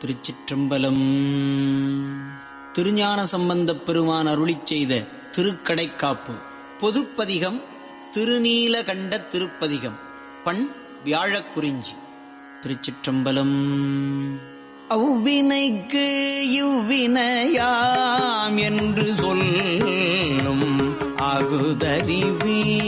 திருச்சிற்றம்பலம். திருஞான சம்பந்தப் பெருமான் அருளிச் செய்த திருக்கடைக்காப்பு. பொதுப்பதிகம் திருநீலகண்ட திருப்பதிகம். பண் வியாழக்குறிஞ்சி. திருச்சிற்றம்பலம். அவ்வினைக்கு இவ்வினையாம் என்று சொல்லும் அகுதறிவீ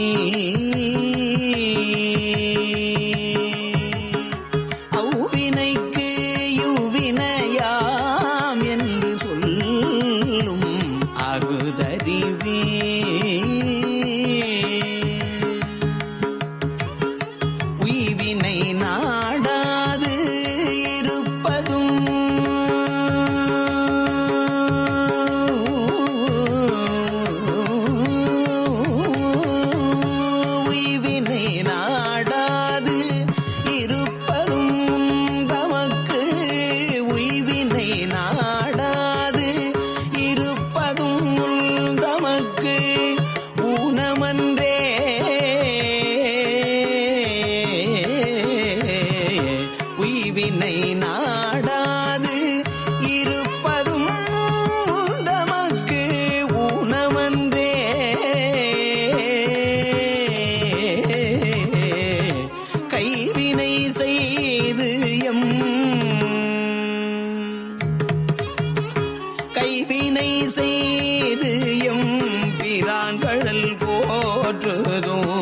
கைவினை செய்து எம் பிராங்கடல் போற்றுதும்.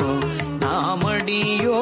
நாமடியோ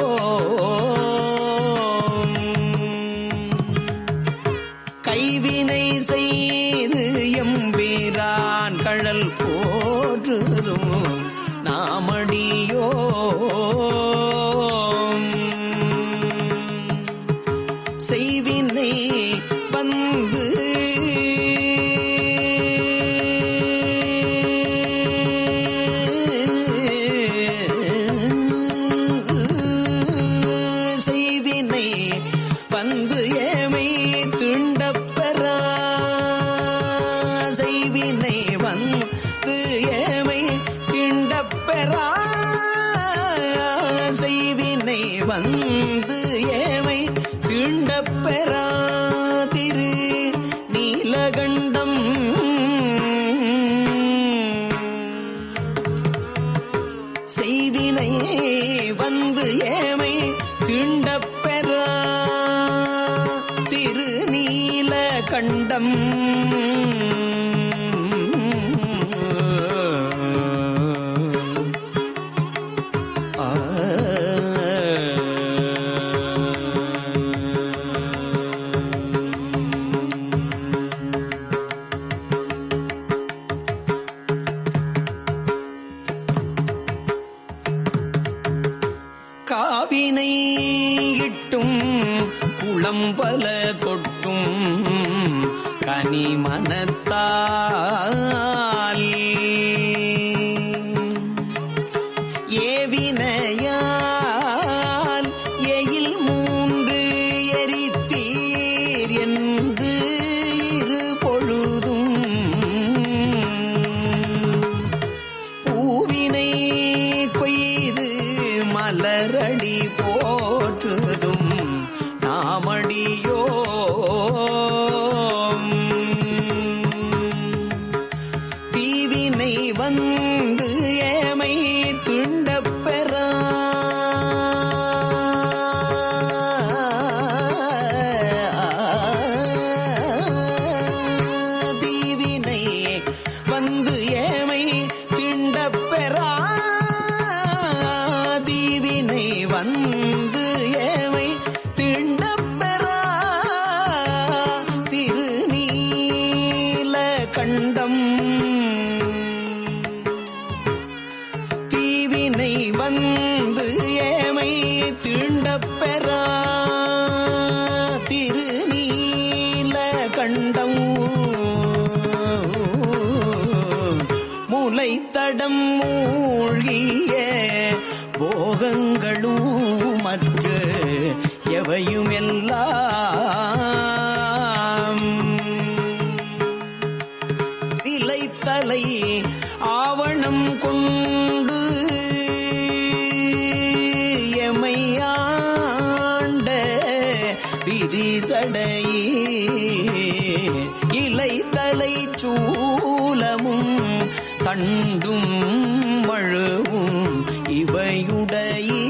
செய்வினை வந்து ஏமை திண்டப்பெறா செய்வினை வந்து ஏமை திண்டப்பெறா திரு நீலகண்டம். செய்வினை வந்து ஏமை திண்டப்பெற திருநீல கண்டம் குளம்பல கொட்டும் கனிமனத்தால் கண்டம். தீவினை வந்து ஏமை தீண்டப் பெறா திருநீல கண்டம். முலைத்தடம் மூழ்கிய போகங்களும் மற்ற எவையும் சூலமும் தண்டும் மழுவும் இவையுடையே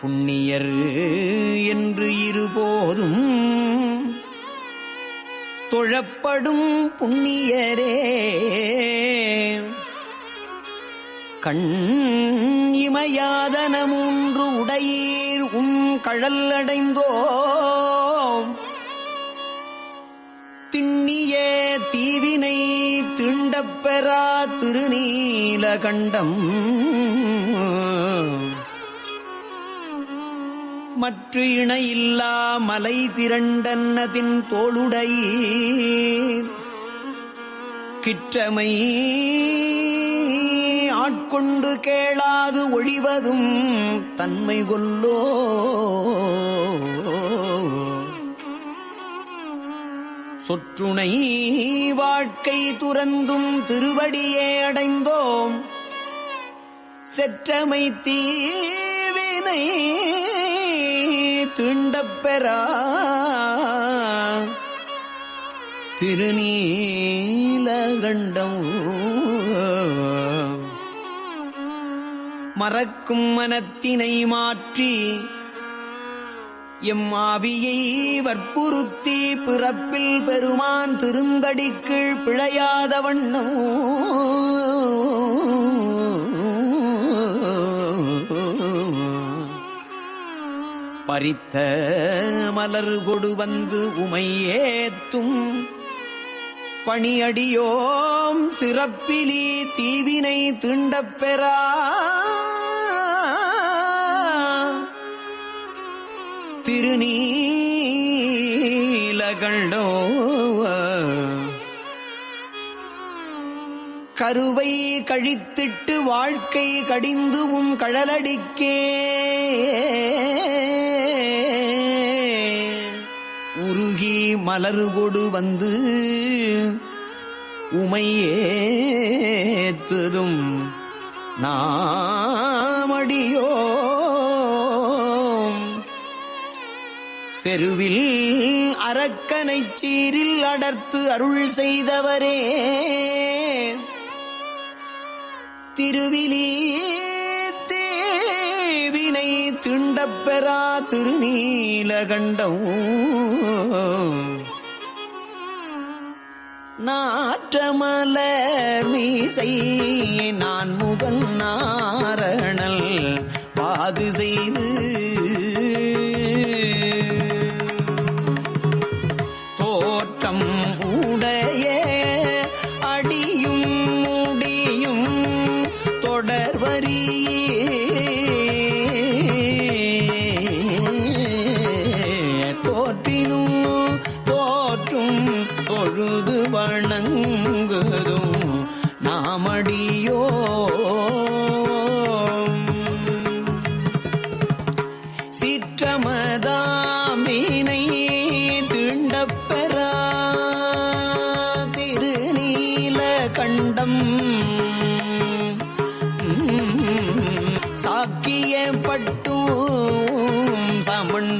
புண்ணியர் என்று இருபோதும் தொழப்படும் புண்ணியரே. கண் இமையாதன மூன்று உடையீர் உம் கழல் அடைந்தோம் திண்ணிய தீவினை திண்டப்பெறா திருநீலகண்டம். மற்ற இணையில்லா மலை திரண்டன்னதின் தோளுடை. கிற்றமை ஆட்கொண்டு கேளாது ஒழிவதும் தன்மை கொல்லோ. சொற்றுணை வாழ்க்கை துறந்தும் திருவடியே அடைந்தோம். செற்றமை தீவினை தீண்டப்பெறா. திருநீலகண்டம் மறக்கும் மனத்தினை மாற்றி எம் ஆவியை வற்புறுத்தி பிறப்பில் பெருமான் திருந்தடிக்கீழ் பிழையாத வண்ணம். பறித்த மலர் கொடு வந்து உமையேத்தும் பணியடியோம் சிறப்பிலி தீவினை திண்டப் பெறா. திருநீலகண்டோ கருவை கழித்திட்டு வாழ்க்கை கடிந்து உம் கழலடிக்கே. உருகி மலரு கொடு வந்து உமையேத்துதும் நாமடியோ செருவில் அரக்கனை சீரில் அடர்த்து அருள் செய்தவரே. திருவிலீ தேவினை திண்டப்பெறா திருநீலகண்டம் நாற்றமலர் மீசை நான் முகன் நாரணல் பாது செய்து தொழுது வணங்குதும் நாமடியோ சிற்றமதாமீனை திண்டப்பெறா திருநீல கண்டம். சாக்கிய பட்டும் சமன்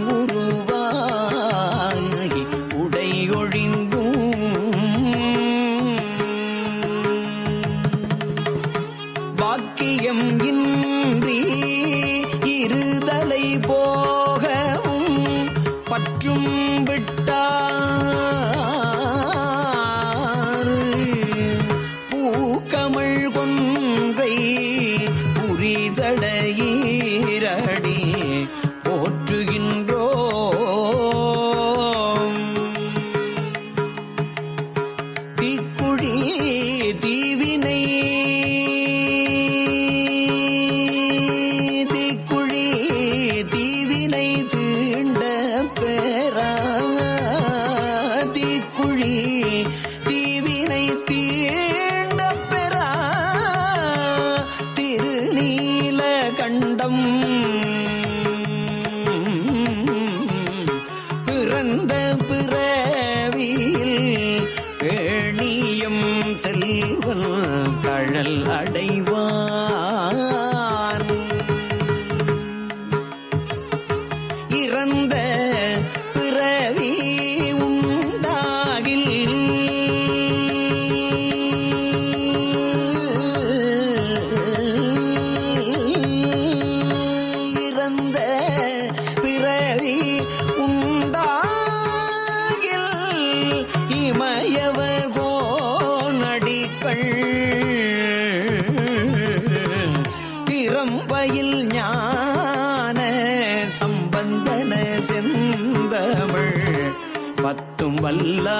설레 நிழல் அடைவான். இறந்த பிறவி உண்டாகில் இறந்த பிறவி உண்டாகில் இமயவர் கோநடிக்கள் வல்லா.